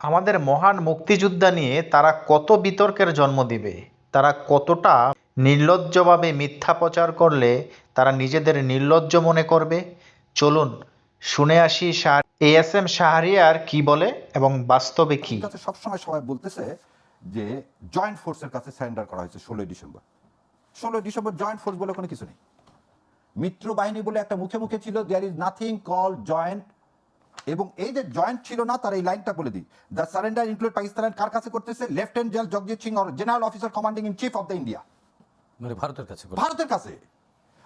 আমাদের মহান মুক্তিযোদ্ধা নিয়ে তারা কত বিতর্কের জন্ম দিবে? তারা কতটা নির্লজ্জভাবে মিথ্যা প্রচার করলে তারা নিজেদের নির্লজ্জ মনে করবে? চলুন, শুনে আসি শাহ এস এম শাহরিয়ার কি বলে এবং বাস্তবে কি? সবসময় সবাই বলতেছে যে জয়েন্ট ফোর্সের কাছে সারেন্ডার করা হয়েছে ষোলোই ডিসেম্বর। ষোলোই ডিসেম্বর জয়েন্ট ফোর্স বলে কোনো কিছু নেই। মিত্র বাহিনী বলে একটা মুখে মুখে ছিল there is nothing call joint এবং এই যে জয়েন্ট ছিল না তার এই লাইনটা বলে দিই। দ্য সারেন্ডার ইনক্লুড পাকিস্তানের কার কাছে করতেছে? Lieutenant general Jagjit Singh or general officer commanding in chief of the India মানে ভারতের কাছে ভারতের কাছে।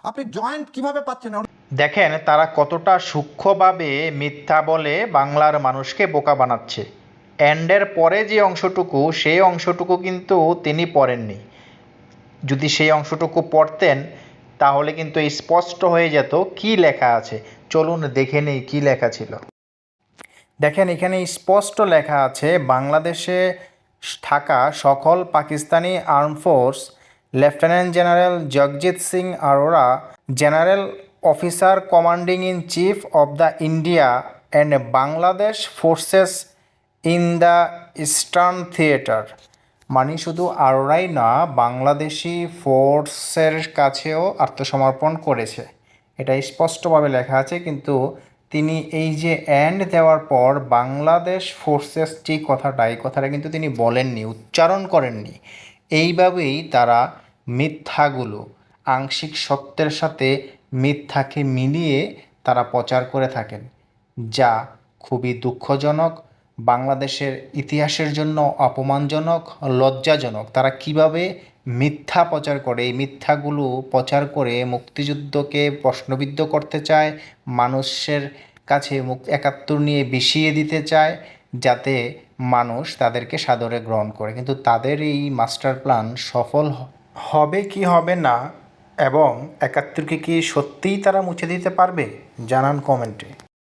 আপনি জয়েন্ট কীভাবে পাচ্ছেন? দেখেন তারা কতটা সূক্ষ্মভাবে মিথ্যা বলে বাংলার মানুষকে বোকা বানাচ্ছে। এন্ডের পরে যে অংশটুকু সেই অংশটুকু কিন্তু তিনি পড়েননি। যদি সেই অংশটুকু পড়তেন তাহলে কিন্তু স্পষ্ট হয়ে যেত কি লেখা আছে। চলুন দেখে নেই কি লেখা ছিল। দেখেন, এখানে স্পষ্ট লেখা আছে, বাংলাদেশে থাকা সকল Pakistani arm force, lieutenant general Jagjit Singh Arora, general officer commanding in chief of the India and Bangladesh forces in the eastern theatre. মানে শুধু আরোরাই না, বাংলাদেশি ফোর্সের কাছেও আত্মসমর্পণ করেছে। এটা স্পষ্টভাবে লেখা আছে, কিন্তু তিনি এই যে অ্যান্ড দেওয়ার পর বাংলাদেশ ফোর্সেস যে কথাটা, এই কথাটা কিন্তু তিনি বলেননি, উচ্চারণ করেননি। এইভাবেই তারা মিথ্যাগুলো, আংশিক সত্যের সাথে মিথ্যাকে মিলিয়ে তারা প্রচার করে থাকেন, যা খুবই দুঃখজনক, বাংলাদেশের ইতিহাসের জন্য অপমানজনক, লজ্জাজনক। তারা কীভাবে মিথ্যা প্রচার করে, এই মিথ্যাগুলো প্রচার করে মুক্তিযুদ্ধকে প্রশ্নবিদ্ধ করতে চায়, মানুষের কাছে মুখ একাত্তর নিয়ে বিষিয়ে দিতে চায়, যাতে মানুষ তাদেরকে সাদরে গ্রহণ করে। কিন্তু তাদের এই মাস্টার প্ল্যান সফল হবে কি হবে না? এবং একাত্তরকে কি সত্যিই তারা মুছে দিতে পারবে? জানান কমেন্টে।